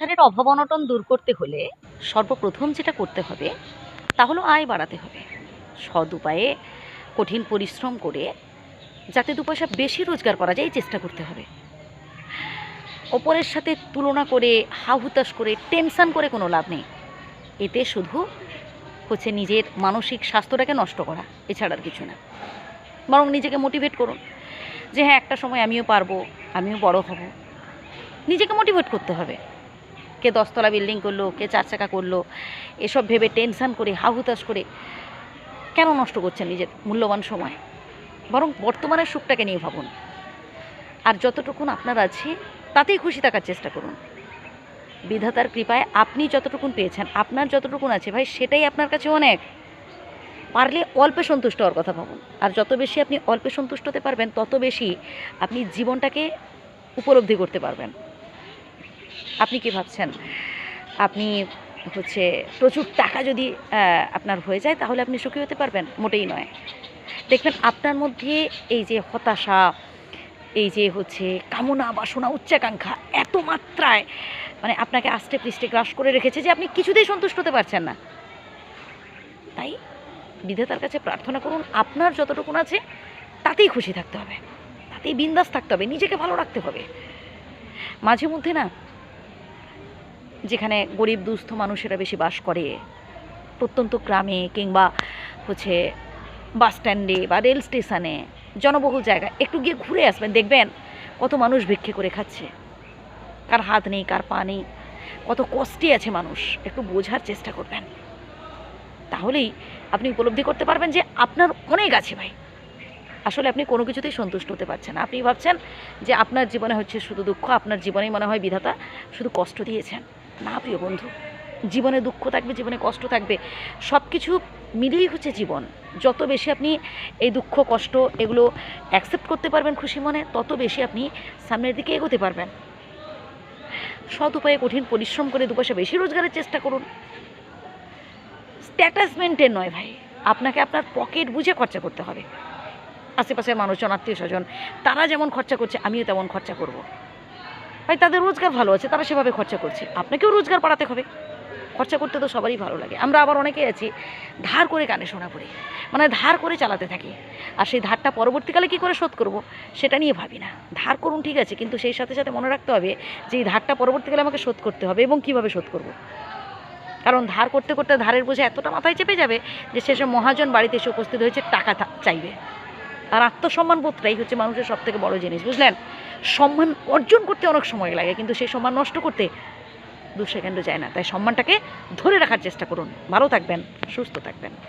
সংসারের অভাব অনটন দূর করতে হলে সর্বপ্রথম যেটা করতে হবে, তা হলো আয় বাড়াতে হবে। সৎ উপায়ে কঠিন পরিশ্রম করে যাতে দু পয়সা বেশি রোজগার করা যায় চেষ্টা করতে হবে। অপরের সাথে তুলনা করে, হাহুতাশ করে, টেনশান করে কোনো লাভ নেই। এতে শুধু হচ্ছে নিজের মানসিক স্বাস্থ্যটাকে নষ্ট করা, এছাড়া আর কিছু না। বরং নিজেকে মোটিভেট করুন যে হ্যাঁ একটা সময় আমিও পারব, আমিও বড় হব। নিজেকে মোটিভেট করতে হবে। কে দশতলা বিল্ডিং করল, কে চার চাকা করল, এসব ভেবে টেনশান করে, হাহুতাশ করে কেন নষ্ট করছেন নিজের মূল্যবান সময়? বরং বর্তমানের সুখটাকে নিয়ে ভাবুন। আর যতটুকুন আপনার আছে, তাতেই খুশি থাকার চেষ্টা করুন। বিধাতার কৃপায় আপনি যতটুকুন পেয়েছেন, আপনার যতটুকুন আছে ভাই, সেটাই আপনার কাছে অনেক। পারলে অল্পে সন্তুষ্ট হওয়ার কথা ভাবুন। আর যত বেশি আপনি অল্পে সন্তুষ্ট হতে পারবেন, তত বেশি আপনি জীবনটাকে উপলব্ধি করতে পারবেন। আপনি কি ভাবছেন? আপনি হচ্ছে প্রচুর টাকা যদি আপনার হয়ে যায় তাহলে আপনি সুখী হতে পারবেন, মোটেই নয়। দেখবেন আপনার মধ্যে এই যে হতাশা, এই যে হচ্ছে কামনা, বাসনা, উচ্চাকাঙ্ক্ষা এত মাত্রায় মানে আপনাকে আস্তে পৃষ্ঠে গ্রাস করে রেখেছে যে আপনি কিছুতেই সন্তুষ্ট হতে পারছেন না। তাই বিধাতার কাছে প্রার্থনা করুন, আপনার যতটুকুন আছে তাতেই খুশি থাকতে হবে, তাতেই বিন্দাস থাকতে হবে, নিজেকে ভালো রাখতে হবে। মাঝে মধ্যে না যেখানে গরিব, দুস্থ মানুষেরা বেশি বাস করে, প্রত্যন্ত গ্রামে কিংবা হচ্ছে বাস স্ট্যান্ডে বা রেল স্টেশনে, জনবহুল জায়গায় একটু গিয়ে ঘুরে আসবেন, দেখবেন কত মানুষ ভিক্ষে করে খাচ্ছে। কার হাত নেই, কার পা নেই, কত কষ্টে আছে মানুষ, একটু বোঝার চেষ্টা করবেন। তাহলেই আপনি উপলব্ধি করতে পারবেন যে আপনার অনেক আছে ভাই। আসলে আপনি কোনো কিছুতেই সন্তুষ্ট হতে পারছেন আপনি ভাবছেন যে আপনার জীবনে হচ্ছে শুধু দুঃখ, আপনার জীবনেই মনে হয় বিধাতা শুধু কষ্ট দিয়েছেন। না, প্রিয় বন্ধু, জীবনে দুঃখ থাকবে, জীবনে কষ্ট থাকবে সব কিছু মিলিয়েই হচ্ছে জীবন। যত বেশি আপনি এই দুঃখ, কষ্ট এগুলো অ্যাকসেপ্ট করতে পারবেন খুশি মনে, তত বেশি আপনি সামনের দিকে এগোতে পারবেন। সৎ উপায়ে কঠিন পরিশ্রম করে দু পয়সা বেশি রোজগারের চেষ্টা করুন। স্ট্যাটাস মেনটেন নয় ভাই, আপনাকে আপনার পকেট বুঝে খরচা করতে হবে। আশেপাশের মানুষজন, আত্মীয় স্বজন, তারা যেমন খরচা করছে, আমিও তেমন খরচা করব। ভাই, তাদের রোজগার ভালো আছে, তারা সেভাবে খরচা করছে। আপনাকেও রোজগার বাড়াতে হবে। খরচা করতে তো সবারই ভালো লাগে। আমরা আবার অনেকেই আছি, ধার করে কানে শোনা পড়ি। মানে ধার করে চালাতে থাকি। আর সেই ধারটা পরবর্তীকালে কী করে শোধ করব, সেটা নিয়ে ভাবি না। ধার করুন ঠিক আছে, কিন্তু সেই সাথে সাথে মনে রাখতে হবে যে, এই ধারটা পরবর্তীকালে আমাকে শোধ করতে হবে এবং কীভাবে শোধ করব? কারণ ধার করতে করতে ধারের বোঝা এতটা মাথায় চেপে যাবে যে শেষে মহাজন বাড়িতে এসে উপস্থিত হয়েছে, টাকা চাইবে। আর আত্মসম্মান বোধটাই হচ্ছে মানুষের সব থেকে বড় জিনিস, বুঝলেন? সম্মান অর্জন করতে অনেক সময় লাগে, কিন্তু সেই সম্মান নষ্ট করতে দু সেকেন্ডও যায় না। তাই সম্মানটাকে ধরে রাখার চেষ্টা করুন। ভালো থাকবেন, সুস্থ থাকবেন।